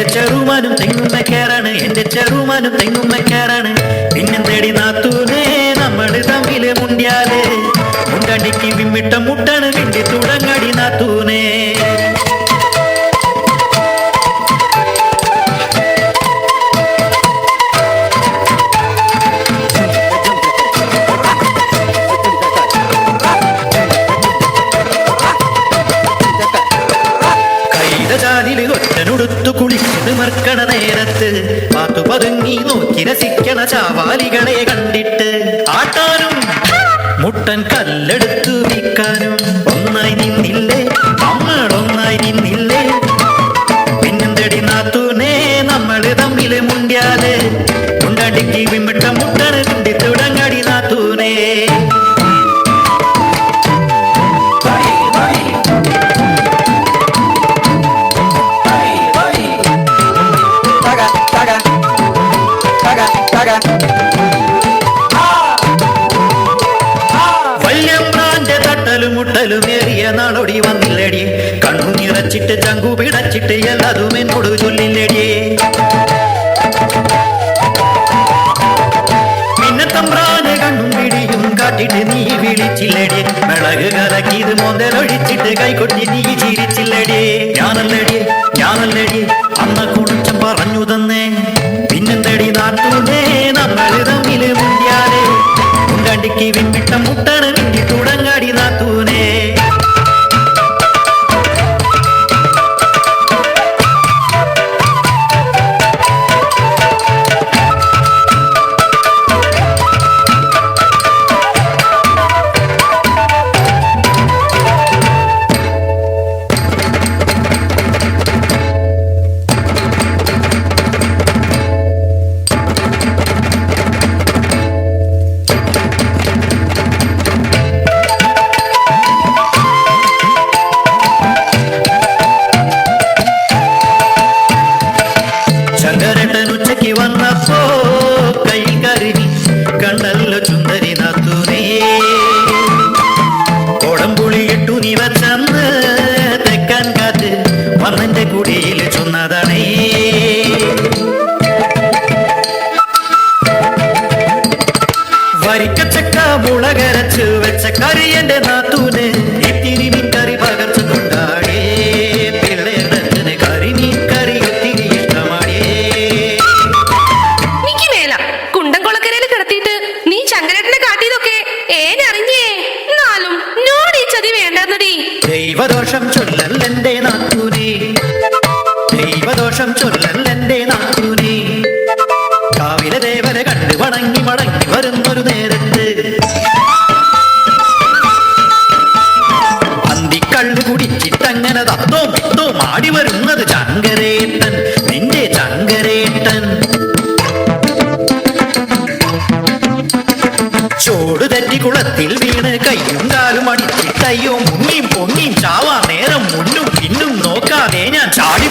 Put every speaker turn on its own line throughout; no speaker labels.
എന്റെ ചെറുമാനും തെങ്ങുമ്മക്കാരാണ് എന്റെ ചെറുമാനും തെങ്ങുമ്മക്കാരാണ് നിന്നെ തേടി നാത്തൂനേ നമ്മൾ തമ്മിൽ മുണ്ടിയാൽ. മുണ്ടടിക്ക് വിമ്മിട്ട മുട്ടാണ് നിന്റെ തുടങ്ങടി നാത്തൂനേ. ഒറ്റനുടുത്തു ഒറ്റനുടുത്തു മർക്കണ നേരത്ത് പാത്തു പതുങ്ങി നോക്കി രസിക്കണ ചാവാലികളെ കണ്ടിട്ട് ആട്ടാനും മുട്ടൻ കല്ലെടുത്തു വിൽക്കാനും ഒന്നായി നിന്നില്ലേ? നമ്മൾ ഒന്നായി നിന്നില്ലേ. തട്ടലും മുട്ടലും ഏറിയ നാളൊടി വന്നില്ലടി. കണ്ണു നിറച്ചിട്ട് ചങ്കു പിടച്ചിട്ട് എല്ലാതും എന്നോട് ചൊല്ലില്ലടി. പിന്നെ തമ്പ്രാന് കണ്ണും പിടിയും കാട്ടിട്ട് നീ വിളിച്ചില്ലടി. മിളക് കലക്കിയത് മുതലൊഴിച്ചിട്ട് കൈകൊട്ടി നീ ചിരിച്ചില്ലടി. ഞാനല്ലടി. വന്നെന്റെ കുടിയിൽ ചൊന്നതാണേ. വരിക്കച്ചക്ക മുളകരച്ച് വെച്ച കറി എന്റെ നാത്തൂന് ഇത്തിരി മീൻ കറി പകർച്ചു കൊണ്ടാടേ പിള്ളേടത്തിന് കറി മീൻ കറി ഒത്തിരി ഇഷ്ടമാടേ
എനിക്ക് മേല കുണ്ടംകുളക്കരയിൽ കിടത്തിയിട്ട് നീ ശങ്കരേട്ടനെ കാട്ടിയതൊക്കെ ഏനറിഞ്ഞേ? എന്നാലും നോട് ഈ ചതി വേണ്ടെന്നടി.
ദൈവദോഷം ചൊല്ലല്ലെന്റെ തത്തോ പിത്തോ മാടി വരുന്നത് ചങ്കരേട്ടൻ നിന്റെ ചങ്കരേട്ടൻ. ചോട് തെറ്റി കുളത്തിൽ വീണ് കയ്യും കാലും അടിച്ചിട്ടയ്യോ മുങ്ങിയും പൊങ്ങിയും ചാവാ നേരം മുന്നും പിന്നും നോക്കാതെ ഞാൻ ചാടി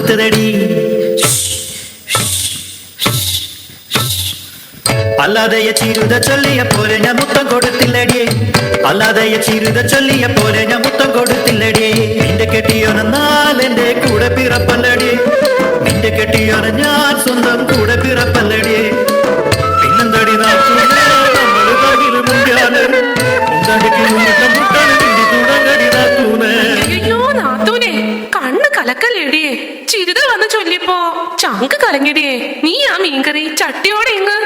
കാറ്റു അല്ലാതെയ അല്ലാതെ ചിരുത ചൊല്ലിയ പോലെ ഞാൻ മുത്തം കൊടുത്തില്ലടിയേ അല്ലാതെയ ചിരുത ചൊല്ലിയ പോലെ ഞാൻ മുത്തം കൊടുത്തില്ലടിയേ നിന്റെ കെട്ടിയോന നാലെന്റെ കൂടെ പിറപ്പല്ലടിയേ നിന്റെ കെട്ടിയോനെ ഞാൻ സ്വന്തം കൂടെ പിറപ്പല്ലടിയേ പിന്നെന്തടി
കണ്ണ് കലക്കല്ലേടിയേ. ചിരിതൽ വന്ന് ചൊല്ലിയപ്പോ ചങ്ക് കലങ്ങിടിയേ നീ ആ മീൻകറി ചട്ടിയോടെ ഇങ്ങ്